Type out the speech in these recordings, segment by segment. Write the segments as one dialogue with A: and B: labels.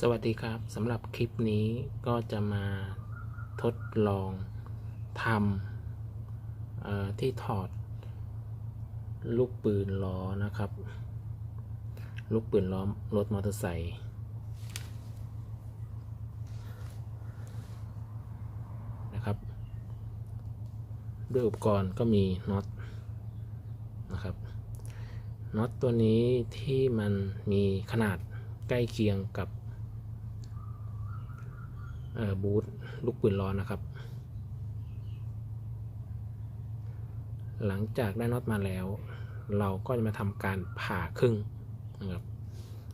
A: สวัสดีครับสำหรับคลิปนี้ก็จะมาทดลองทำที่ถอด ลูกปืนล้อนะครับ ลูกปืนล้อรถมอเตอร์ไซค์นะครับ ด้วยอุปกรณ์ก็มีน็อตนะครับน็อตตัวนี้ที่มันมีขนาดใกล้เคียงกับ บูทลูกปืนล้อนนะครับ หลังจากได้น็อตมาแล้ว เราก็จะมาทำการผ่าครึ่งนะครับ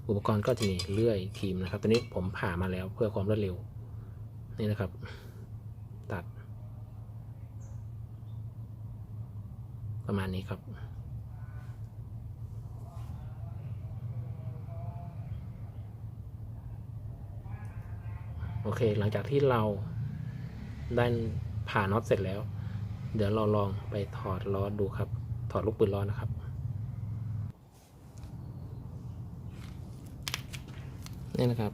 A: อุปกรณ์ก็จะมีเลื่อยครีมนะครับ ตัวนี้ผมผ่ามาแล้วเพื่อความรวดเร็ว นี่นะครับ ตัด ประมาณนี้ครับ โอเค หลังจากที่เราได้ผ่าน็อตเสร็จแล้ว เดี๋ยวเราลองไปถอดล้อดูครับ ถอดลูกปืนล้อนะครับนี่นะครับ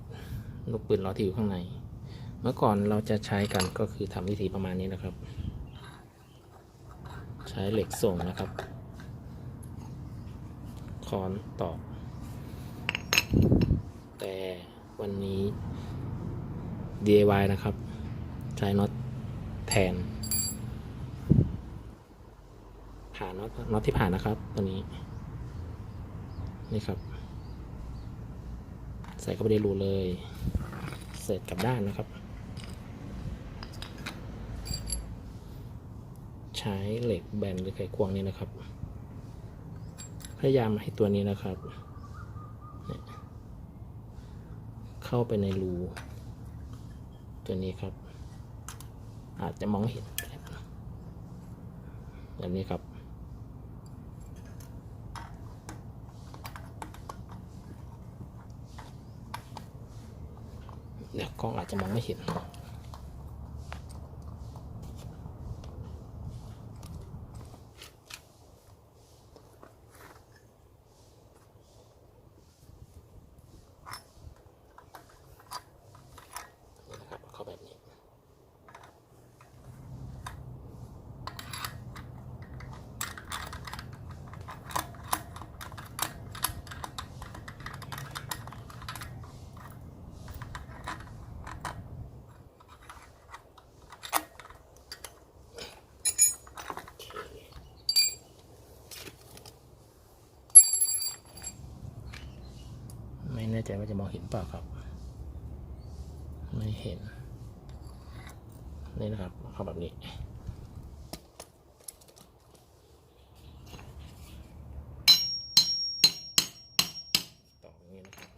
A: ลูกปืนล้อที่อยู่ข้างใน เมื่อก่อนเราจะใช้กันก็คือทำวิธีประมาณนี้นะครับ ใช้เหล็กส่งนะครับคอนตอกแต่วันนี้ DIY นะครับ ใช้น็อตแทน ผ่าน็อตน็อตที่ผ่านนะครับ ตัวนี้ นี่ครับ ใส่เข้าไปในรูเลย เสร็จกลับด้านนะครับ ใช้เหล็กแบนหรือไขควงนี่นะครับ พยายามให้ตัวนี้นะครับ เข้าไปในรู ตัวนี้ครับ อาจจะมองเห็นแบบนี้ครับ เดี๋ยวกล้องอาจจะมองไม่เห็นนะครับเข้าแบบนี้ ไม่ แน่ใจว่าจะมองเห็นเปล่าครับ ไม่เห็น นี่นะครับเข้าแบบนี้ ต่ออย่างนี้นะครับ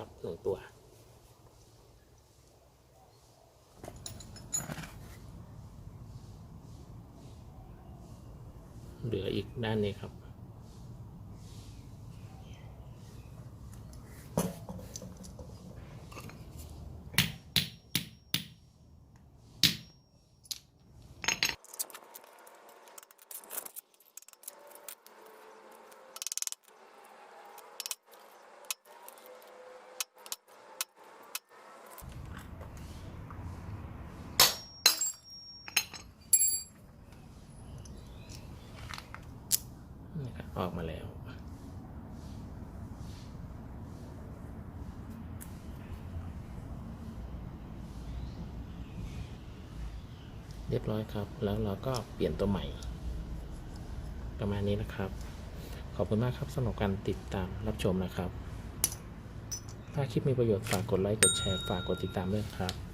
A: ออกมาแล้วครับหนึ่งตัว เหลืออีกด้านนี้ครับ ออกมาแล้ว เรียบร้อยครับ แล้วเราก็เปลี่ยนตัวใหม่ ประมาณนี้นะครับ ขอบคุณมากครับสำหรับการติดตามรับชมนะครับ ถ้าคลิปมีประโยชน์ฝากกดไลค์ กดแชร์ ฝากกดติดตามด้วยครับ